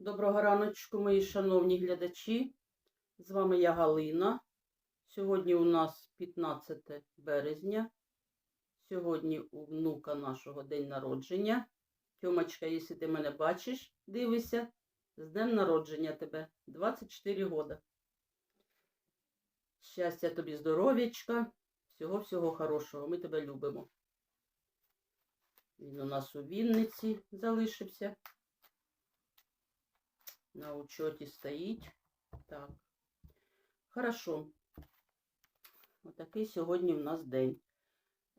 Доброго раночку, мої шановні глядачі. З вами я Галина. Сьогодні у нас 15 березня. Сьогодні у внука нашого день народження. Тьомочка, якщо ти мене бачиш, дивися, з днем народження тебе 24 года. Щастя тобі, здоров'ячка, всього-всього хорошого. Ми тебе любимо. Він у нас у Вінниці залишився. На учеті стоїть. Так. Хорошо. Отакий сьогодні в нас день.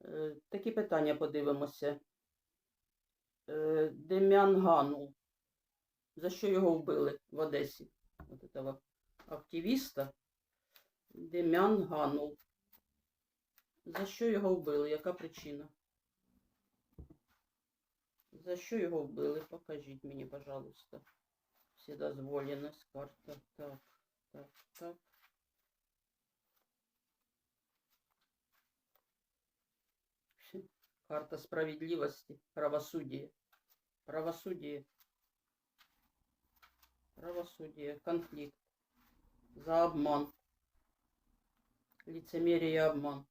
Е, такі питання подивимося. Е, Дем'ян Ганул. За що його вбили в Одесі? От этого активіста. Дем'ян Ганул. За що його вбили? Яка причина? За що його вбили? Покажіть мені, пожалуйста. Вседозволенность, карта, так, так, так. Карта справедливости, правосудие, правосудие, правосудие, конфликт, за обман, лицемерие и обман,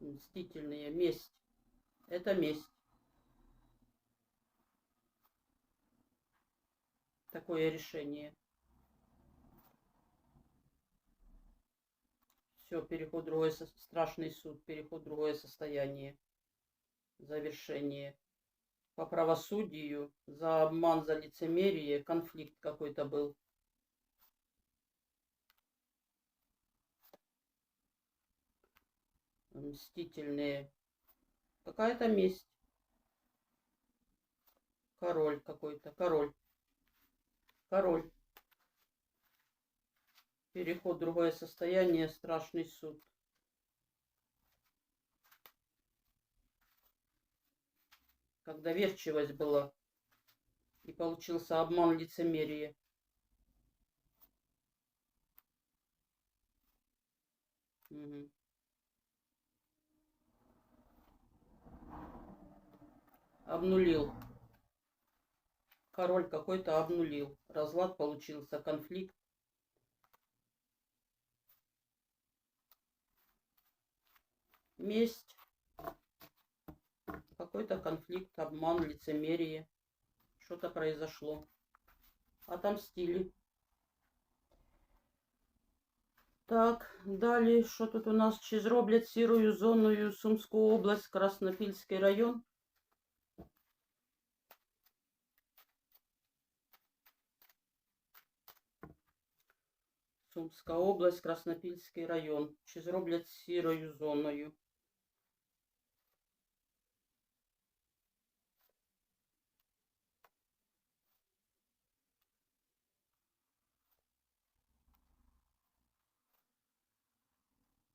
мстительные, месть, это месть. Такое решение. Все, переход со- страшный суд, переход другое состояние. Завершение. По правосудию, за обман, за лицемерие, конфликт какой-то был. Мстительные. Какая-то месть. Король какой-то, король. Король. Переход другое состояние, страшный суд. Как доверчивость была. И получился обман лицемерие. Мгм. Обнулил Король какой-то обнулил. Разлад получился, конфликт. Месть. Какой-то конфликт, обман, лицемерие. Что-то произошло. Отомстили. Так, далі, що тут у нас? Чи зроблять сірою зоною Сумську область, Краснопільський район? Сумська область, Краснопільський район. Чи зроблять сірою зоною?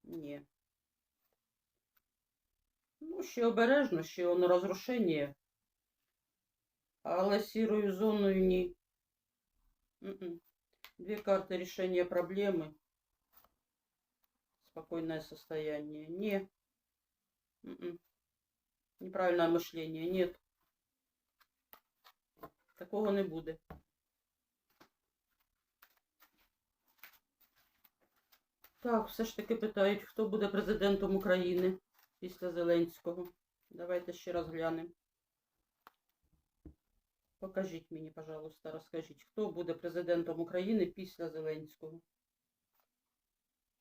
Ні. Ну, ще обережно, ще воно розрушення. Але сірою зоною ні. М-м. Две карты решения проблемы. Спокойное состояние. Не. М-м. Неправильное мышление. Нет. Такого не буде. Так, все ж таки питають, хто буде президентом України після Зеленського. Давайте ще раз глянемо. Покажіть мені, пожалуйста, розкажіть, хто буде президентом України після Зеленського?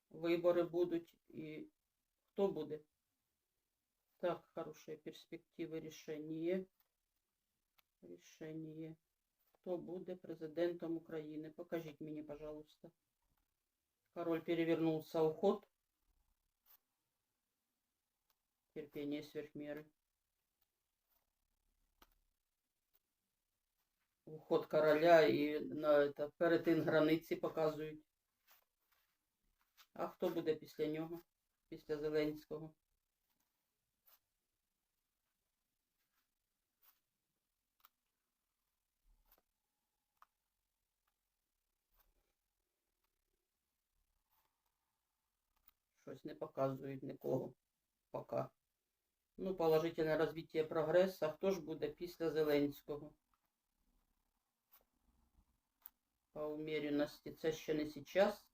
Вибори будуть і хто буде? Так, хорошие перспективи рішення. Рішення. Хто буде президентом України? Покажіть мені, пожалуйста. Король перевернулся, уход. Терпение сверх Уход короля і на это, перетин границі показують. А хто буде після нього? Після Зеленського? Щось не показують нікого пока. Ну, положительне розвиття прогресу. А хто ж буде після Зеленського? По умеренності. Це ще не сейчас.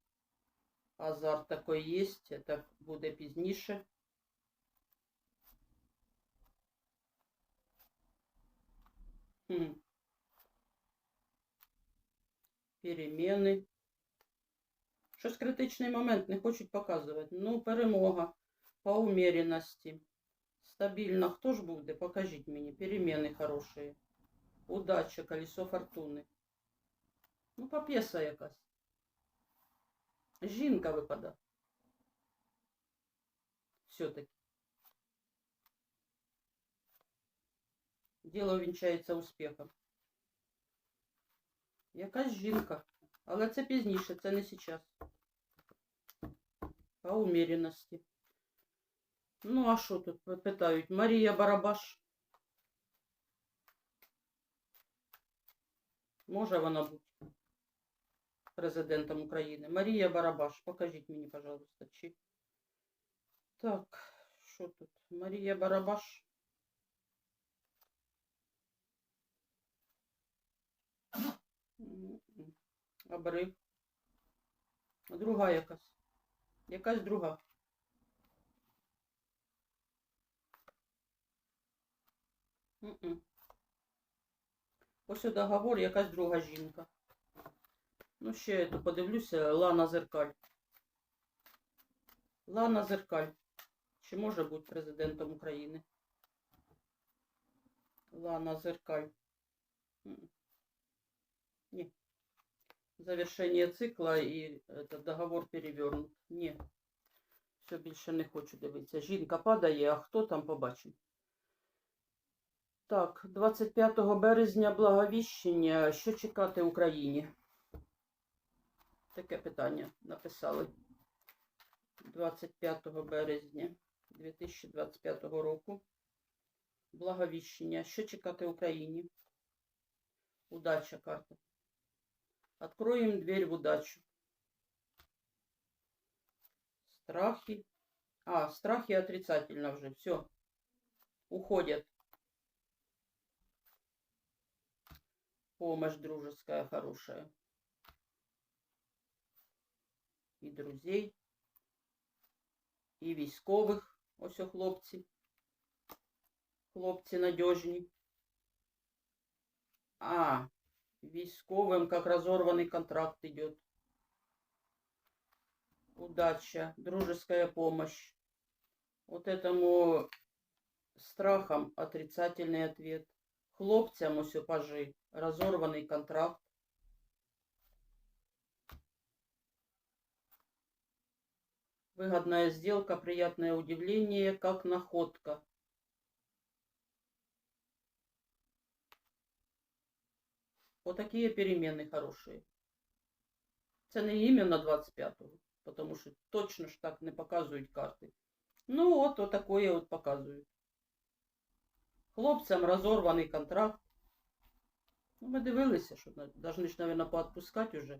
Азарт такой є, це буде пізніше. Хм. Переміни. Щось критичний момент не хочуть показувати. Ну, перемога по умеренності. Стабільно. Хто ж буде? Покажіть мені. Переміни хороші. Удача, колесо фортуни. Ну, попєса якась. Жінка випада. Все-таки. Діло вінчається успіхом. Якась жінка. Але це пізніше, це не зараз. По умеренності. Ну, а що тут питають? Марія Барабаш. Може вона бути Президентом України? Марія Барабаш. Покажіть мені, пожалуйста, чи. Так, що тут? Марія Барабаш. Обрив. Друга якась. Якась друга. Ось договор якась друга жінка. Ну, ще я тут подивлюся, Лана Зеркаль. Лана Зеркаль. Чи може бути президентом України? Лана Зеркаль. Ні. Завершение цикла і этот договор перевернут. Ні. Все більше не хочу дивитися. Жінка падає, а хто там побачить? Так, 25 березня благовіщення. Що чекати Україні? Таке питання написали 25 березня 2025 року. Благовіщення. Що чекати Україні? Удача карта. Откроем дверь в удачу. Страхи. А, страхи отрицательно уже. Все. Уходят. Помощь дружеская хорошая. І друзей, і військових. Ось о хлопці. Хлопці надежні. А, військовым, как разорванный контракт идет. Удача, дружеская помощь. Вот этому страхам отрицательный ответ. Хлопцям все пажи, разорванный контракт. Выгодная сделка, приятное удивление, как находка. Вот такие перемены хорошие. Це не іменно 25-го, тому що точно ж так не показують карти. Ну, от отакое от показують. Хлопцям розорваний контракт. Ну, ми дивилися, що повинні ж, мабуть, поотпускати вже.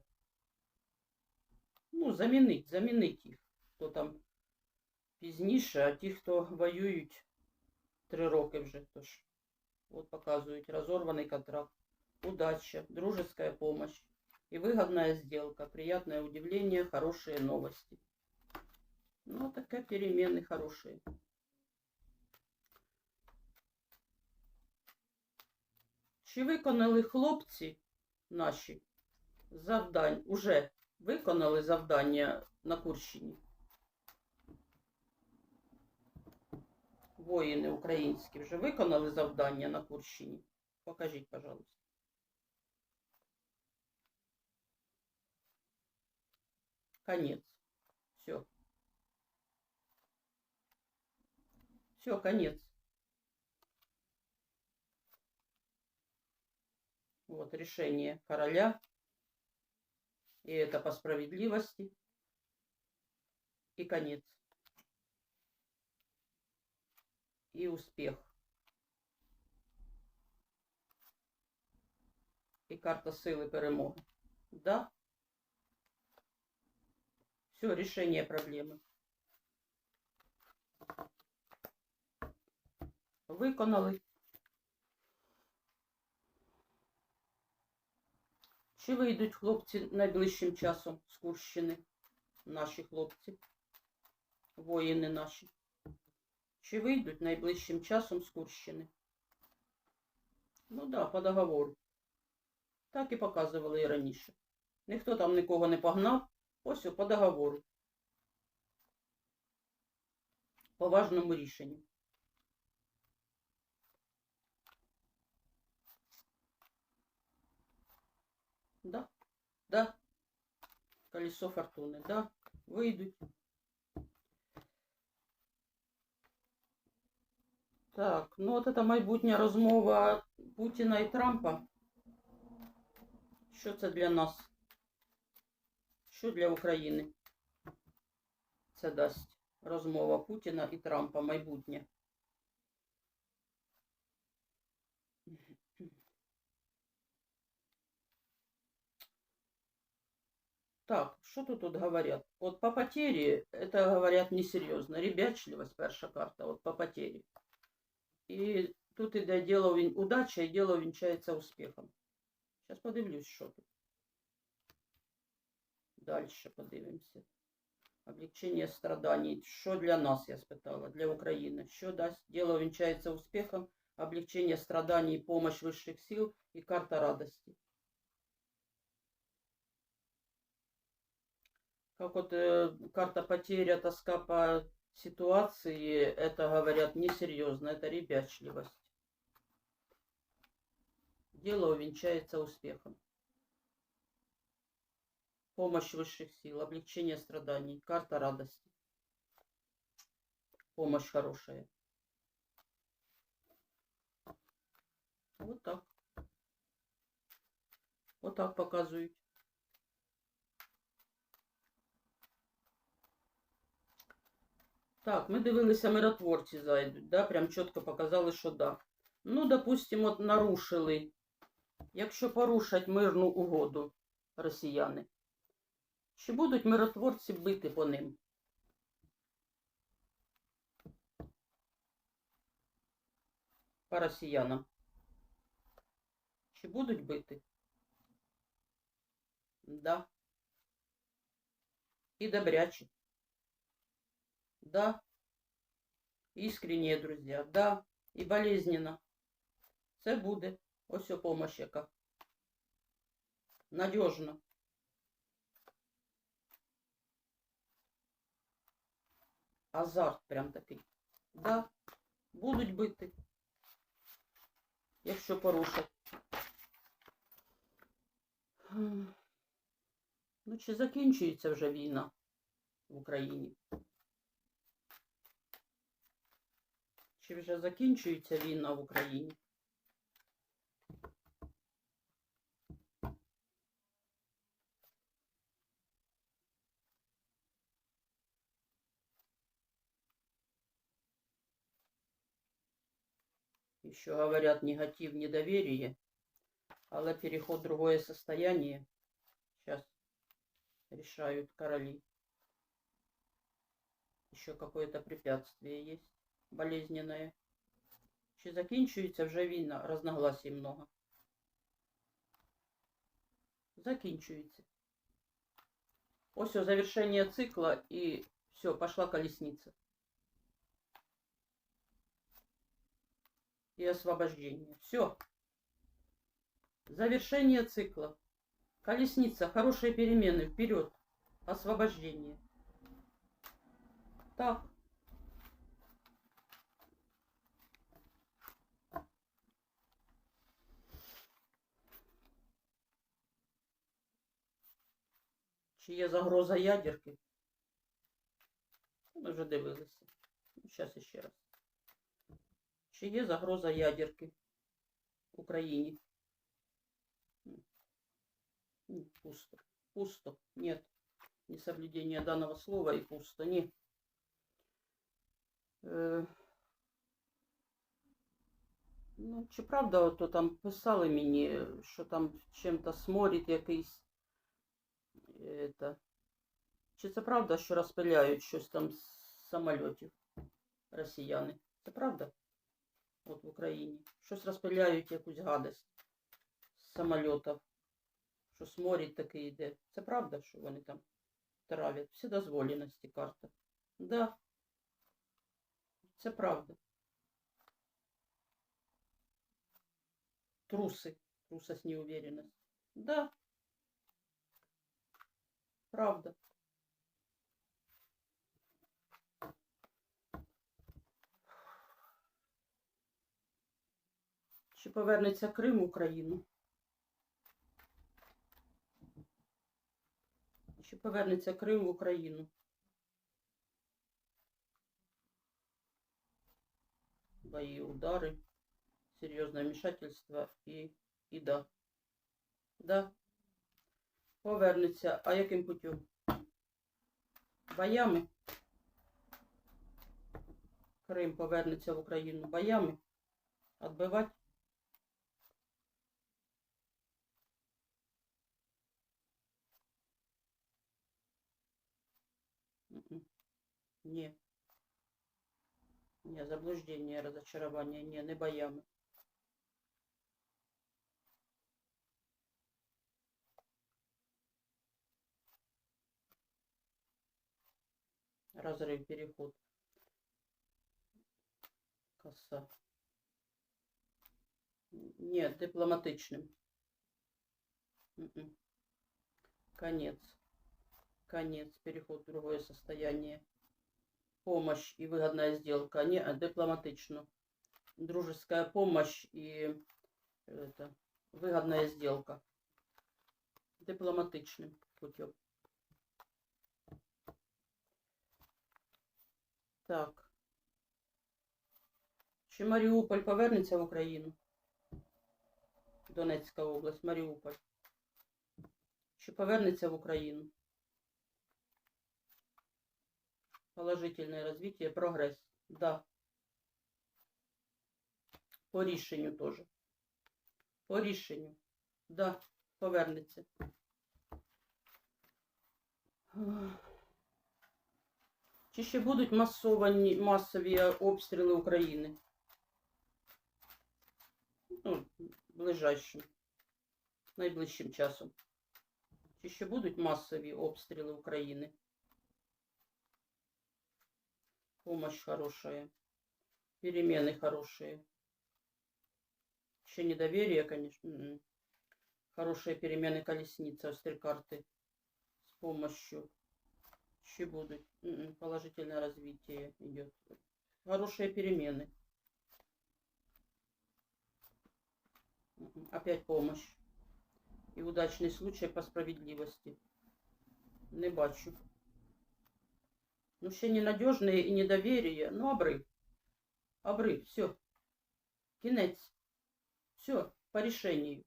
Ну, замінить, замінить їх. Хто там пізніше, а ті, хто воюють три роки вже, тож. От показують розорваний контракт удача, дружеская помощь и выгодная сделка, приятное удивление, хорошие новости. Ну, такие перемены хорошие. Чи виконали хлопці наші завдань, уже виконали завдання на Курщині? Воїни українські вже виконали завдання на Курщині? Покажіть, пожалуйста. Конец. Все. Все, конец. Вот решение короля. И это по справедливости. И конец. И успех. И карта силы перемоги. Да? Все, решение проблеми. Виконали. Чи вийдуть хлопці найближчим часом з Курщини? Наші хлопці, воїни наші. Чи вийдуть найближчим часом з Курщини? Ну так, да, по договору. Так і показували і раніше. Ніхто там нікого не погнав. Ось по договору. По важному рішенню. Да, да. Колесо фортуни, да. Вийдуть. Так, ну от це майбутня розмова Путіна і Трампа. Що це для нас? Що для України? Це дасть розмова Путіна і Трампа майбутнє. Так, что тут, тут говорят? Вот по потере, это говорят несерьезно. Ребячливость, перша карта, вот по потере. І тут іде діло він... удача, і діло вінчається успіхом. Зараз подивлюсь, що тут. Далі подивимося. Облегчення страданий. Що для нас, я спитала, для України? Що дасть? Діло вінчається успіхом, облегчення страданий, помощь вищих сил і карта радості. Как вот э, карта потеря, тоска по ситуации, это, говорят, несерьезно, это ребячливость. Дело увенчается успехом. Помощь высших сил, облегчение страданий, карта радости. Помощь хорошая. Вот так. Вот так показывают. Так, ми дивилися, миротворці зайдуть, да? прям чітко показали, що да. Ну, допустим, от нарушили. Якщо порушать мирну угоду росіяни, чи будуть миротворці бити по ним? По росіянам. Чи будуть бити? Да. І добрячі. Да. Искренние, друзья. Да. І болезненно. Це буде. Ось помощь яка. Надежно. Азарт прям такий. Да. Будуть бити. Якщо порушать. Ну, чи закінчується вже війна в Україні? Чи вже закінчується війна в Україні? Еще говорят негатив, недоверие, але переход в другое состояние. Сейчас решают короли. Еще какое-то препятствие есть болезненное. Чи закінчується вже війна? Разногласий много. Закінчується. Ось о, завершение цикла и все, пошла колесница. И освобождение. Все. Завершение цикла. Колесница, хорошие перемены, вперед. Освобождение. Так. Чи є загроза ядерки? Ми вже дивилися. Зараз іще раз. Чи є загроза ядерки в Україні? Пусто. Пусто. Нет. Несоблюдение данного слова и пусто. Е, Ну, чи правда, ото там писали мені, що там чим-то сморід якийсь. Это. Чи це правда, що розпиляють щось там з самольотів росіяни? Це правда? От в Україні. Щось розпиляють якусь гадость з самольотів. що сморід такий йде. Це правда, що вони там травять? Вседозволеності карта. Да. Це правда. Трусы. Трусость, неуверенность. Да. Правда. Чи повернеться Крим в Україну? Чи повернеться Крим в Україну? Бои, удары, серьезное вмешательство и, и да. Да. Повернеться. А яким путем? Боями? Крим повернеться в Україну боями? Отбивать? Мгм. Не. Не, заблуждение, разочарование. Не, не боями. Разрыв, переход. Коса. Нет, дипломатичным. Мгм. Конец. Конец. Переход в другое состояние. Помощь и выгодная сделка. Не, а дипломатично. Дружеская помощь и это, выгодная сделка. Дипломатичным путем. Так. Чи Маріуполь повернеться в Україну? Донецька область, Маріуполь. Чи повернеться в Україну? Положительное развитие, прогресс. Да. По рішенню теж. По рішенню. Да, повернеться. Чи ще будуть масовані, масові обстріли України? Ну, ближайшим, найближчим часом. Чи ще будуть масові обстріли України? Помощь хорошая. Перемены хорошие. Еще недоверие, конечно. М-м. Хорошие перемены колесница, карты с помощью. еще будут. Положительное развитие идет. Хорошие перемены. М-м. Опять помощь. И удачный случай по справедливости. Не бачу. Ну, ще ненадежне і недоверие. Ну, обрыв. Обрыв, все. Кінець. Все, по решению.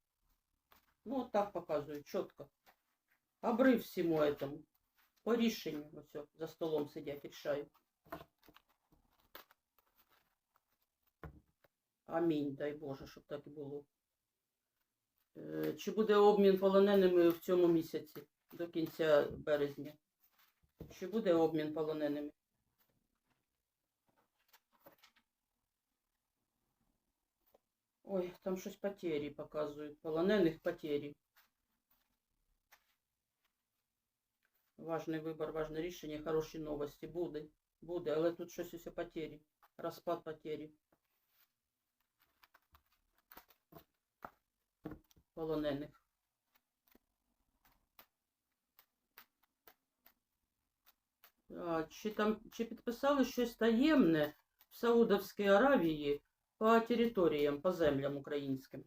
Ну, вот так показываю, четко. Обрыв всему этому. По рішенню. Все, за столом сидять, рішають. Амінь, дай Боже, щоб так і було. Е, Чи буде обмін полоненими в цьому місяці до кінця березня? Чи буде обмін полоненими? Ой, там щось потері показують. Полонених потері. Важний вибор, важне рішення, хороші новості. Буде. Буде, але тут щось усе потері. Розпад потері. Полонених. А, Чи там чи підписали щось таємне в Саудовській Аравії по територіям, по землям українським?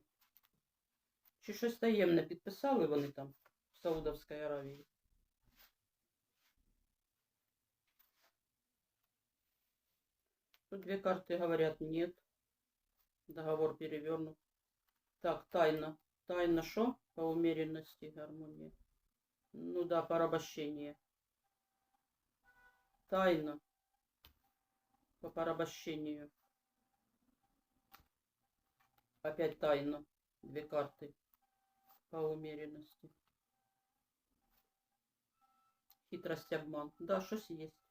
Чи щось таємне підписали вони там в Саудовській Аравії? Тут две карты говорят нет. Договор перевернут. Так, тайна. Тайна что? По умеренности, гармонии. Ну да, порабощение. Тайна. По порабощению. Опять тайна. Две карты. По умеренности. Хитрость, обман. Да, что-то есть.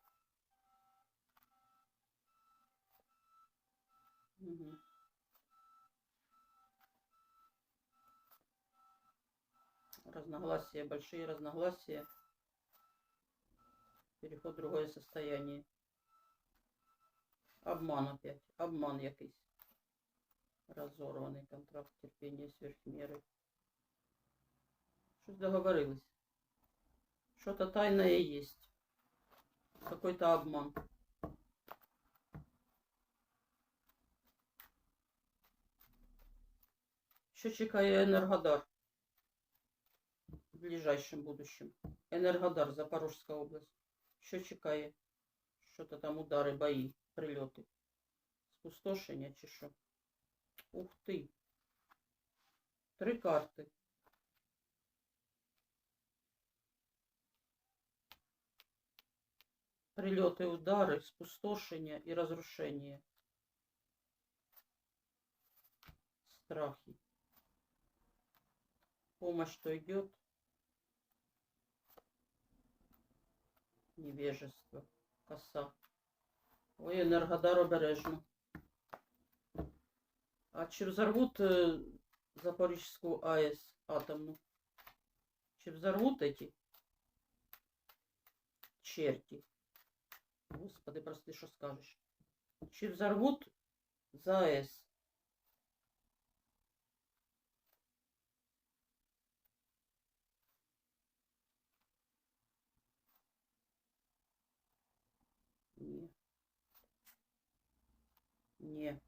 Разногласия, большие разногласия. Переход в другое состояние. Обман опять. Обман якийсь. Разорваний контракт, терпіння сверхміри. Щось договорились. Что-то тайное есть. Какой-то обман. Що чекає Енергодар в ближайшем будущем? Енергодар, Запорожська область. Що чекає? Що-то там удари, бої, прильоти. Спустошення чи що? Ух ти. Три карти. Прильоти, удари, спустошення і розрушення. Страхи Помощь то идет. Невежество. Коса. Ой, Енергодар обережно. А чи взорвут э, Запорожскую АЭС атомную? Чи взорвут эти черти? Господи, прости, що скажеш. Чи взорвут за Ні.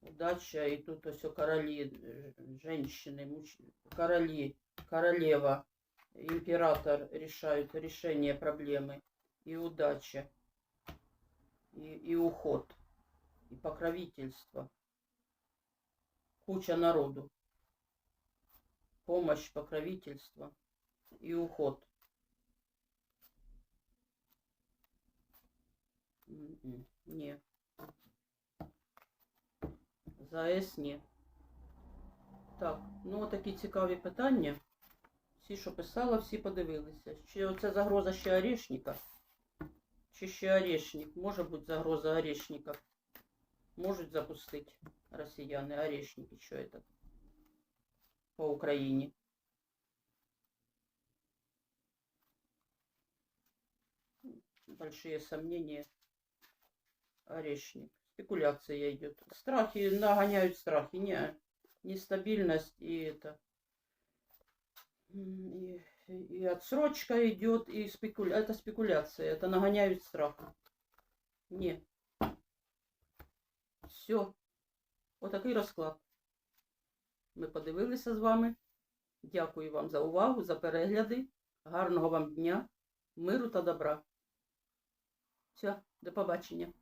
Удача, и тут все короли, женщины, муж... короли, королева, император решают решение проблемы, и удача, и, и уход, и покровительство, куча народу, помощь, покровительство и уход. М-м, Не. ЗАЕС ні. Так, ну такі цікаві питання. Всі, що писала, всі подивилися. Чи оце загроза ще орешника? Чи ще орешник? Може бути загроза орешника. Можуть запустити росіяни орешники, що це? По Україні. Большие сомнения. Орешник Спекуляция идет. Страхи нагоняют страхи. Не, нестабильность и это. М, И, и отсрочка идет, и спекуля... это спекуляция. Это нагоняют страх. Не. Все. Отакий розклад. Ми подивилися з вами. Дякую вам за увагу, за перегляди. Гарного вам дня, миру та добра. Все, до побачення.